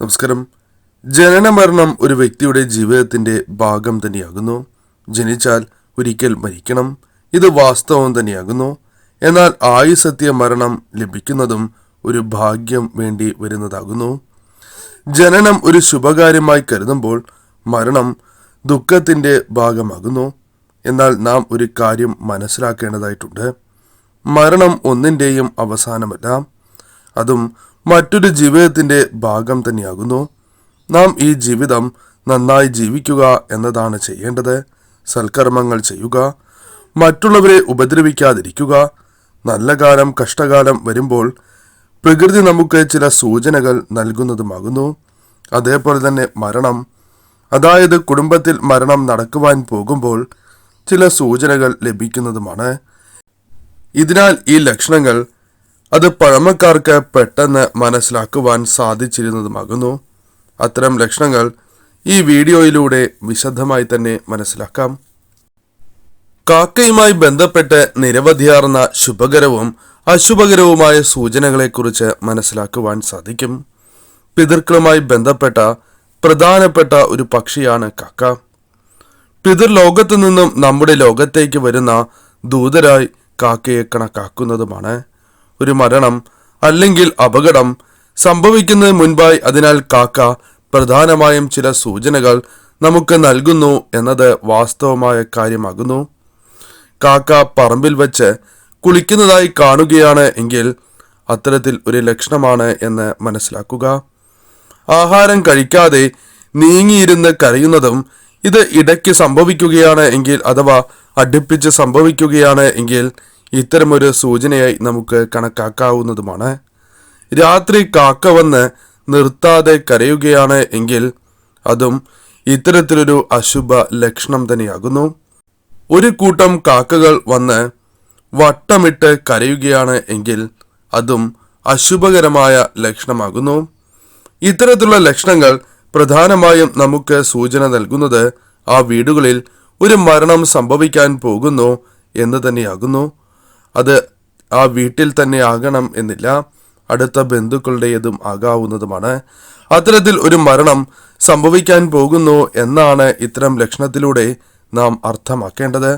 നമസ്കാരം. ജനന മരണം ഒരു വ്യക്തിയുടെ ജീവിതത്തിന്റെ ഭാഗം തന്നെയാകുന്നു. ജനിച്ചാൽ ഒരിക്കൽ മരിക്കണം. ഇത് വാസ്തവം തന്നെയാകുന്നു. എന്നാൽ ആയുസത്യ മരണം ലഭിക്കുന്നതും ഒരു ഭാഗ്യം വേണ്ടി വരുന്നതാകുന്നു. ജനനം ഒരു ശുഭകാര്യമായി കരുതുമ്പോൾ മരണം ദുഃഖത്തിന്റെ ഭാഗമാകുന്നു. എന്നാൽ നാം ഒരു കാര്യം മനസ്സിലാക്കേണ്ടതായിട്ടുണ്ട്. മരണം ഒന്നിന്റെയും അവസാനമല്ല. അതും മറ്റൊരു ജീവിതത്തിന്റെ ഭാഗം തന്നെയാകുന്നു. നാം ഈ ജീവിതം നന്നായി ജീവിക്കുക എന്നതാണ് ചെയ്യേണ്ടത്. സൽക്കർമ്മങ്ങൾ ചെയ്യുക. മറ്റുള്ളവരെ ഉപദ്രവിക്കാതിരിക്കുക. നല്ല കാലം കഷ്ടകാലം വരുമ്പോൾ പ്രകൃതി നമുക്ക് ചില സൂചനകൾ നൽകുന്നതുമാകുന്നു. അതേപോലെ തന്നെ മരണം. അതായത് കുടുംബത്തിൽ മരണം നടക്കുവാൻ പോകുമ്പോൾ ചില സൂചനകൾ ലഭിക്കുന്നതുമാണ്. ഇതിനാൽ ഈ ലക്ഷണങ്ങൾ അത് പഴമക്കാർക്ക് പെട്ടെന്ന് മനസ്സിലാക്കുവാൻ സാധിച്ചിരുന്നതുമാകുന്നു. അത്തരം ലക്ഷണങ്ങൾ ഈ വീഡിയോയിലൂടെ വിശദമായി തന്നെ മനസ്സിലാക്കാം. കാക്കയുമായി ബന്ധപ്പെട്ട് നിരവധിയാർന്ന ശുഭകരവും അശുഭകരവുമായ സൂചനകളെക്കുറിച്ച് മനസ്സിലാക്കുവാൻ സാധിക്കും. പിതൃക്കളുമായി ബന്ധപ്പെട്ട പ്രധാനപ്പെട്ട ഒരു പക്ഷിയാണ് കാക്ക. പിതൃലോകത്തു നിന്നും നമ്മുടെ ലോകത്തേക്ക് വരുന്ന ദൂതരായി കാക്കയെ കണക്കാക്കുന്നതുമാണ്. ഒരു മരണം അല്ലെങ്കിൽ അപകടം സംഭവിക്കുന്നതിന് മുൻപായി അതിനാൽ കാക്ക പ്രധാനമായും ചില സൂചനകൾ നമുക്ക് നൽകുന്നു എന്നത് വാസ്തവമായ കാര്യമാകുന്നു. കാക്ക പറമ്പിൽ വെച്ച് കുളിക്കുന്നതായി കാണുകയാണ് എങ്കിൽ അത്തരത്തിൽ ഒരു ലക്ഷണമാണ് എന്ന് മനസ്സിലാക്കുക. ആഹാരം കഴിക്കാതെ നീങ്ങിയിരുന്ന് കരയുന്നതും ഇത് ഇടയ്ക്ക് സംഭവിക്കുകയാണ് എങ്കിൽ അഥവാ അടുപ്പിച്ച് സംഭവിക്കുകയാണ് എങ്കിൽ ഇത്തരമൊരു സൂചനയായി നമുക്ക് കണക്കാക്കാവുന്നതുമാണ്. രാത്രി കാക്ക വന്ന് നിർത്താതെ കരയുകയാണ് എങ്കിൽ അതും ഇത്തരത്തിലൊരു അശുഭ ലക്ഷണം തന്നെയാകുന്നു. ഒരു കൂട്ടം കാക്കകൾ വന്ന് വട്ടമിട്ട് കരയുകയാണ് എങ്കിൽ അതും അശുഭകരമായ ലക്ഷണമാകുന്നു. ഇത്തരത്തിലുള്ള ലക്ഷണങ്ങൾ പ്രധാനമായും നമുക്ക് സൂചന നൽകുന്നത് ആ വീടുകളിൽ ഒരു മരണം സംഭവിക്കാൻ പോകുന്നു എന്ന് തന്നെയാകുന്നു. അത് ആ വീട്ടിൽ തന്നെ ആകണം എന്നില്ല. അടുത്ത ബന്ധുക്കളുടേതും ആകാവുന്നതുമാണ്. അത്തരത്തിൽ ഒരു മരണം സംഭവിക്കാൻ പോകുന്നു എന്നാണ് ഇത്തരം ലക്ഷണത്തിലൂടെ നാം അർത്ഥമാക്കേണ്ടത്.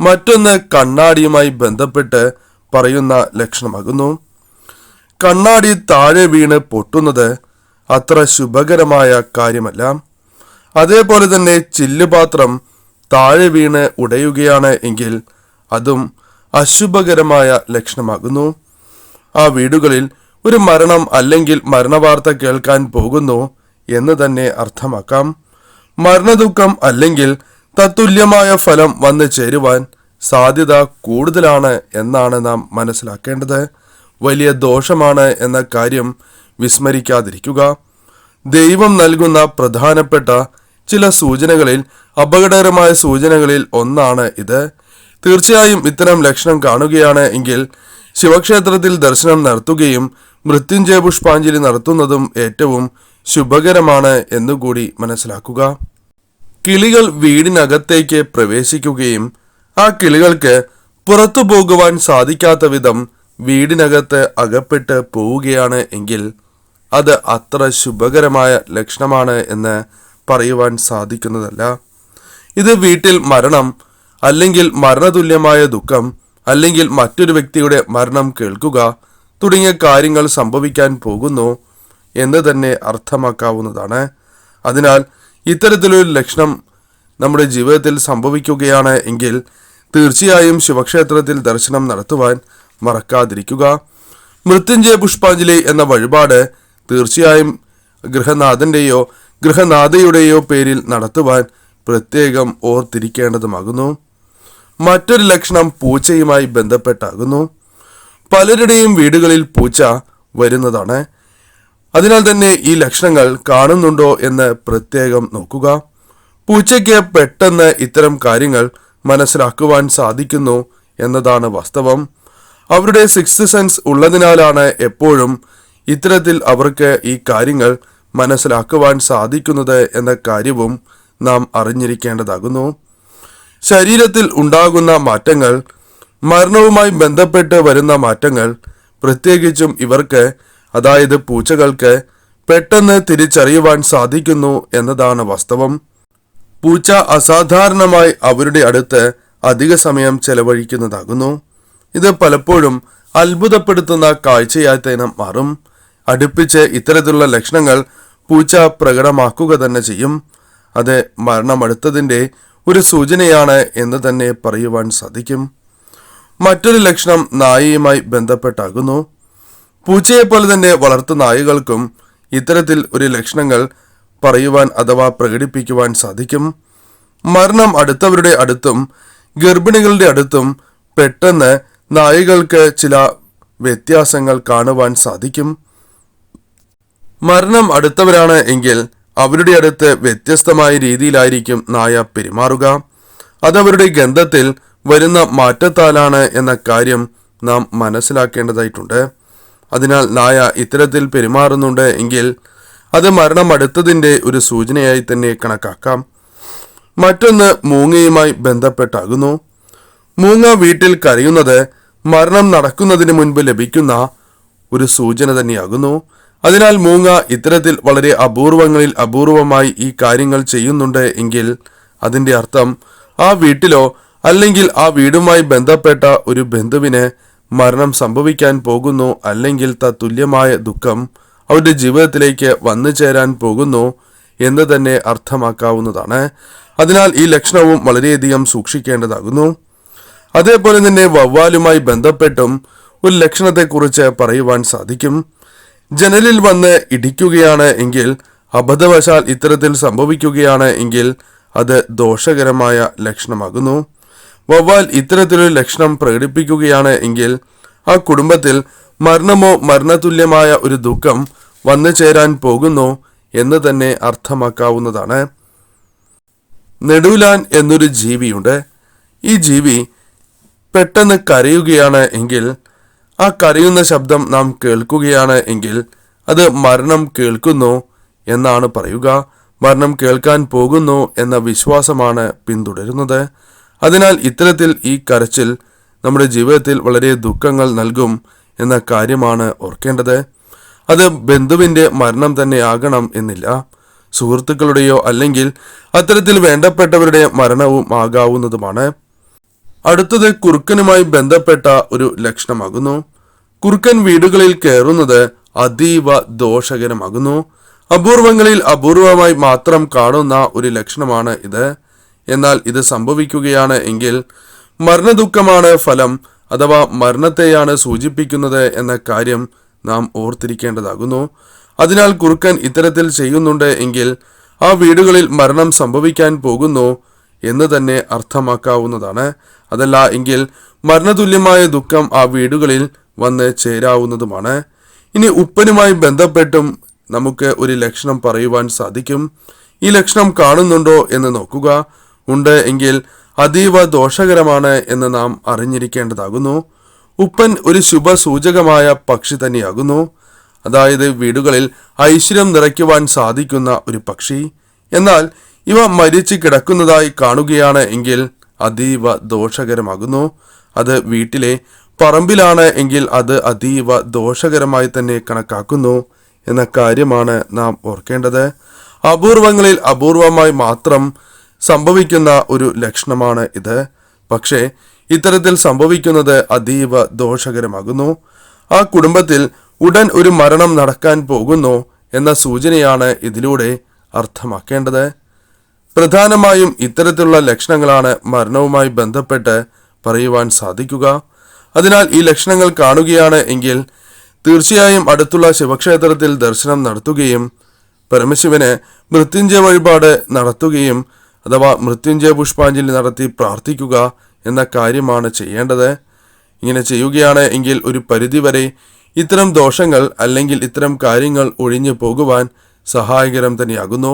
മറ്റൊന്ന് കണ്ണാടിയുമായി ബന്ധപ്പെട്ട് പറയുന്ന ലക്ഷണമാകുന്നു. കണ്ണാടി താഴെ വീണ് പൊട്ടുന്നത് അത്ര ശുഭകരമായ കാര്യമല്ല. അതേപോലെ തന്നെ ചില്ലുപാത്രം താഴെ വീണ് ഉടയുകയാണ് എങ്കിൽ അതും അശുഭകരമായ ലക്ഷണമാകുന്നു. ആ വീടുകളിൽ ഒരു മരണം അല്ലെങ്കിൽ മരണവാർത്ത കേൾക്കാൻ പോകുന്നു എന്ന് തന്നെ അർത്ഥമാക്കാം. മരണദുഃഖം അല്ലെങ്കിൽ തത്തുല്യമായ ഫലം വന്നു ചേരുവാൻ സാധ്യത കൂടുതലാണ് എന്നാണ് നാം മനസ്സിലാക്കേണ്ടത്. വലിയ ദോഷമാണ് എന്ന കാര്യം വിസ്മരിക്കാതിരിക്കുക. ദൈവം നൽകുന്ന പ്രധാനപ്പെട്ട ചില സൂചനകളിൽ അപകടകരമായ സൂചനകളിൽ ഒന്നാണ് ഇത്. തീർച്ചയായും ഇത്തരം ലക്ഷണം കാണുകയാണ് എങ്കിൽ ശിവക്ഷേത്രത്തിൽ ദർശനം നടത്തുകയും മൃത്യുഞ്ജയ പുഷ്പാഞ്ജലി നടത്തുന്നതും ഏറ്റവും ശുഭകരമാണ് എന്നുകൂടി മനസ്സിലാക്കുക. കിളികൾ വീടിനകത്തേക്ക് പ്രവേശിക്കുകയും ആ കിളികൾക്ക് പുറത്തു പോകുവാൻ സാധിക്കാത്ത വിധം വീടിനകത്ത് അകപ്പെട്ട് പോവുകയാണ് എങ്കിൽ അത് അത്ര ശുഭകരമായ ലക്ഷണമാണ് എന്ന് പറയുവാൻ സാധിക്കുന്നതല്ല. ഇത് വീട്ടിൽ മരണം അല്ലെങ്കിൽ മരണതുല്യമായ ദുഃഖം അല്ലെങ്കിൽ മറ്റൊരു വ്യക്തിയുടെ മരണം കേൾക്കുക തുടങ്ങിയ കാര്യങ്ങൾ സംഭവിക്കാൻ പോകുന്നു എന്ന് തന്നെ അർത്ഥമാക്കാവുന്നതാണ്. അതിനാൽ ഇത്തരത്തിലൊരു ലക്ഷണം നമ്മുടെ ജീവിതത്തിൽ സംഭവിക്കുകയാണ് എങ്കിൽ തീർച്ചയായും ശിവക്ഷേത്രത്തിൽ ദർശനം നടത്തുവാൻ മറക്കാതിരിക്കുക. മൃത്യുഞ്ജയ പുഷ്പാഞ്ജലി എന്ന വഴിപാട് തീർച്ചയായും ഗൃഹനാഥന്റെയോ ഗൃഹനാഥയുടെയോ പേരിൽ നടത്തുവാൻ പ്രത്യേകം ഓർത്തിരിക്കേണ്ടതുമാകുന്നു. മറ്റൊരു ലക്ഷണം പൂച്ചയുമായി ബന്ധപ്പെട്ടാകുന്നു. പലരുടെയും വീടുകളിൽ പൂച്ച വരുന്നതാണ്. അതിനാൽ തന്നെ ഈ ലക്ഷണങ്ങൾ കാണുന്നുണ്ടോ എന്ന് പ്രത്യേകം നോക്കുക. പൂച്ചയ്ക്ക് പെട്ടെന്ന് ഇത്തരം കാര്യങ്ങൾ മനസ്സിലാക്കുവാൻ സാധിക്കുന്നു എന്നതാണ് വാസ്തവം. അവരുടെ സിക്സ് സെൻസ് ഉള്ളതിനാലാണ് എപ്പോഴും ഇത്തരത്തിൽ അവർക്ക് ഈ കാര്യങ്ങൾ മനസ്സിലാക്കുവാൻ സാധിക്കുന്നത് എന്ന കാര്യവും നാം അറിഞ്ഞിരിക്കേണ്ടതാകുന്നു. ശരീരത്തിൽ ഉണ്ടാകുന്ന മാറ്റങ്ങൾ മരണവുമായി ബന്ധപ്പെട്ട് വരുന്ന മാറ്റങ്ങൾ പ്രത്യേകിച്ചും ഇവർക്ക് അതായത് പൂച്ചകൾക്ക് പെട്ടെന്ന് തിരിച്ചറിയുവാൻ സാധിക്കുന്നു എന്നതാണ് വാസ്തവം. പൂച്ച അസാധാരണമായി അവരുടെ അടുത്ത് അധിക സമയം ചെലവഴിക്കുന്നതാകുന്നു. ഇത് പലപ്പോഴും അത്ഭുതപ്പെടുത്തുന്ന കാഴ്ചയായി തന്നെ മാറും. അടുപ്പിച്ച് ഇത്തരത്തിലുള്ള ലക്ഷണങ്ങൾ പൂച്ച പ്രകടമാക്കുക തന്നെ ചെയ്യും. അത് മരണമടുത്തതിന്റെ ഒരു സൂചനയാണ് എന്ന് തന്നെ പറയുവാൻ സാധിക്കും. മറ്റൊരു ലക്ഷണം നായയുമായി ബന്ധപ്പെട്ടാകുന്നു. പൂച്ചയെപ്പോലെ തന്നെ വളർത്തു നായകൾക്കും ഇത്തരത്തിൽ ഒരു ലക്ഷണങ്ങൾ പറയുവാൻ അഥവാ പ്രകടിപ്പിക്കുവാൻ സാധിക്കും. മരണം അടുത്തവരുടെ അടുത്തും ഗർഭിണികളുടെ അടുത്തും പെട്ടെന്ന് നായകൾക്ക് ചില വ്യത്യാസങ്ങൾ കാണുവാൻ സാധിക്കും. മരണം അടുത്തവരാണ് എങ്കിൽ അവരുടെ അടുത്ത് വ്യത്യസ്തമായ രീതിയിലായിരിക്കും നായ പെരുമാറുക. അതവരുടെ ഗന്ധത്തിൽ വരുന്ന മാറ്റത്താലാണ് എന്ന കാര്യം നാം മനസ്സിലാക്കേണ്ടതായിട്ടുണ്ട്. അതിനാൽ നായ ഇത്തരത്തിൽ പെരുമാറുന്നുണ്ട് എങ്കിൽ അത് മരണം അടുത്തതിന്റെ ഒരു സൂചനയായി തന്നെ കണക്കാക്കാം. മറ്റൊന്ന് മൂങ്ങയുമായി ബന്ധപ്പെട്ടാകുന്നു. മൂങ്ങ വീട്ടിൽ കരയുന്നത് മരണം നടക്കുന്നതിന് മുൻപ് ലഭിക്കുന്ന ഒരു സൂചന തന്നെയാകുന്നു. അതിനാൽ മൂങ്ങ ഇത്തരത്തിൽ വളരെ അപൂർവങ്ങളിൽ അപൂർവമായി ഈ കാര്യങ്ങൾ ചെയ്യുന്നുണ്ട് എങ്കിൽ അതിന്റെ അർത്ഥം ആ വീട്ടിലോ അല്ലെങ്കിൽ ആ വീടുമായി ബന്ധപ്പെട്ട ഒരു ബന്ധുവിന് മരണം സംഭവിക്കാൻ പോകുന്നു അല്ലെങ്കിൽ തത്തുല്യമായ ദുഃഖം അവരുടെ ജീവിതത്തിലേക്ക് വന്നു ചേരാൻ പോകുന്നു എന്ന് തന്നെ അർത്ഥമാക്കാവുന്നതാണ്. അതിനാൽ ഈ ലക്ഷണവും വളരെയധികം സൂക്ഷിക്കേണ്ടതാകുന്നു. അതേപോലെ തന്നെ വവ്വാലുമായി ബന്ധപ്പെട്ടും ഒരു ലക്ഷണത്തെക്കുറിച്ച് പറയുവാൻ സാധിക്കും. ജനലിൽ വന്ന് ഇടിക്കുകയാണ് എങ്കിൽ അബദ്ധവശാൽ ഇത്തരത്തിൽ സംഭവിക്കുകയാണ് എങ്കിൽ അത് ദോഷകരമായ ലക്ഷണമാകുന്നു. വവ്വാൽ ഇത്തരത്തിലൊരു ലക്ഷണം പ്രകടിപ്പിക്കുകയാണ് എങ്കിൽ ആ കുടുംബത്തിൽ മരണമോ മരണതുല്യമായ ഒരു ദുഃഖം വന്നു ചേരാൻ പോകുന്നു എന്ന് തന്നെ അർത്ഥമാക്കാവുന്നതാണ്. നെടുലാൻ എന്നൊരു ജീവിയുണ്ട്. ഈ ജീവി പെട്ടെന്ന് കരയുകയാണ് എങ്കിൽ ആ കരയുന്ന ശബ്ദം നാം കേൾക്കുകയാണ് എങ്കിൽ അത് മരണം കേൾക്കുന്നു എന്നാണ് പറയുക. മരണം കേൾക്കാൻ പോകുന്നു എന്ന വിശ്വാസമാണ് പിന്തുടരുന്നത്. അതിനാൽ ഇത്തരത്തിൽ ഈ കരച്ചിൽ നമ്മുടെ ജീവിതത്തിൽ വളരെ ദുഃഖങ്ങൾ നൽകും എന്ന കാര്യമാണ് ഓർക്കേണ്ടത്. അത് ബന്ധുവിന്റെ മരണം തന്നെ ആകണം എന്നില്ല. സുഹൃത്തുക്കളുടെയോ അല്ലെങ്കിൽ അത്തരത്തിൽ വേണ്ടപ്പെട്ടവരുടെ മരണവും ആകാവുന്നതുമാണ്. അടുത്തത് കുറുക്കനുമായി ബന്ധപ്പെട്ട ഒരു ലക്ഷണമാകുന്നു. കുറുക്കൻ വീടുകളിൽ കയറുന്നത് അതീവ ദോഷകരമാകുന്നു. അപൂർവങ്ങളിൽ അപൂർവമായി മാത്രം കാണുന്ന ഒരു ലക്ഷണമാണ് ഇത്. എന്നാൽ ഇത് സംഭവിക്കുകയാണ് എങ്കിൽ മരണദുഃഖമാണ് ഫലം അഥവാ മരണത്തെയാണ് സൂചിപ്പിക്കുന്നത് എന്ന കാര്യം നാം ഓർത്തിരിക്കേണ്ടതാകുന്നു. അതിനാൽ കുറുക്കൻ ഇത്തരത്തിൽ ചെയ്യുന്നുണ്ട് എങ്കിൽ ആ വീടുകളിൽ മരണം സംഭവിക്കാൻ പോകുന്നു എന്ന് തന്നെ അർത്ഥമാക്കാവുന്നതാണ്. അതല്ല എങ്കിൽ മരണതുല്യമായ ദുഃഖം ആ വീടുകളിൽ വന്ന് ചേരാവുന്നതുമാണ്. ഇനി ഉപ്പനുമായി ബന്ധപ്പെട്ടും നമുക്ക് ഒരു ലക്ഷണം പറയുവാൻ സാധിക്കും. ഈ ലക്ഷണം കാണുന്നുണ്ടോ എന്ന് നോക്കുക. ഉണ്ട് എങ്കിൽ അതീവ ദോഷകരമാണ് എന്ന് നാം അറിഞ്ഞിരിക്കേണ്ടതാകുന്നു. ഉപ്പൻ ഒരു ശുഭസൂചകമായ പക്ഷി തന്നെയാകുന്നു. അതായത് വീടുകളിൽ ഐശ്വര്യം നിറയ്ക്കുവാൻ സാധിക്കുന്ന ഒരു പക്ഷി. എന്നാൽ ഇവ മരിച്ചു കിടക്കുന്നതായി കാണുകയാണ് എങ്കിൽ അതീവ ദോഷകരമാകുന്നു. അത് വീട്ടിലെ പറമ്പിലാണ് എങ്കിൽ അത് അതീവ ദോഷകരമായി തന്നെ കണക്കാക്കുന്നു എന്ന കാര്യമാണ് നാം ഓർക്കേണ്ടത്. അപൂർവങ്ങളിൽ അപൂർവമായി മാത്രം സംഭവിക്കുന്ന ഒരു ലക്ഷണമാണ് ഇത്. പക്ഷേ ഇത്തരത്തിൽ സംഭവിക്കുന്നത് അതീവ ദോഷകരമാകുന്നു. ആ കുടുംബത്തിൽ ഉടൻ ഒരു മരണം നടക്കാൻ പോകുന്നു എന്ന സൂചനയാണ് ഇതിലൂടെ അർത്ഥമാക്കേണ്ടത്. പ്രധാനമായും ഇത്തരത്തിലുള്ള ലക്ഷണങ്ങളാണ് മരണവുമായി ബന്ധപ്പെട്ട് പറയുവാൻ സാധിക്കുക. അതിനാൽ ഈ ലക്ഷണങ്ങൾ കാണുകയാണ് എങ്കിൽ തീർച്ചയായും അടുത്തുള്ള ശിവക്ഷേത്രത്തിൽ ദർശനം നടത്തുകയും പരമശിവന് മൃത്യുഞ്ജയ വഴിപാട് നടത്തുകയും അഥവാ മൃത്യുഞ്ജയ പുഷ്പാഞ്ജലി നടത്തി പ്രാർത്ഥിക്കുക എന്ന കാര്യമാണ് ചെയ്യേണ്ടത്. ഇങ്ങനെ ചെയ്യുകയാണ് എങ്കിൽ ഒരു പരിധിവരെ ഇത്തരം ദോഷങ്ങൾ അല്ലെങ്കിൽ ഇത്തരം കാര്യങ്ങൾ ഒഴിഞ്ഞു പോകുവാൻ സഹായകരം തന്നെയാകുന്നു.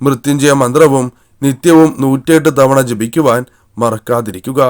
മൃത്യുഞ്ജയ മന്ത്രവും നിത്യവും നൂറ്റിയെട്ട് തവണ ജപിക്കുവാൻ മറക്കാതിരിക്കുക.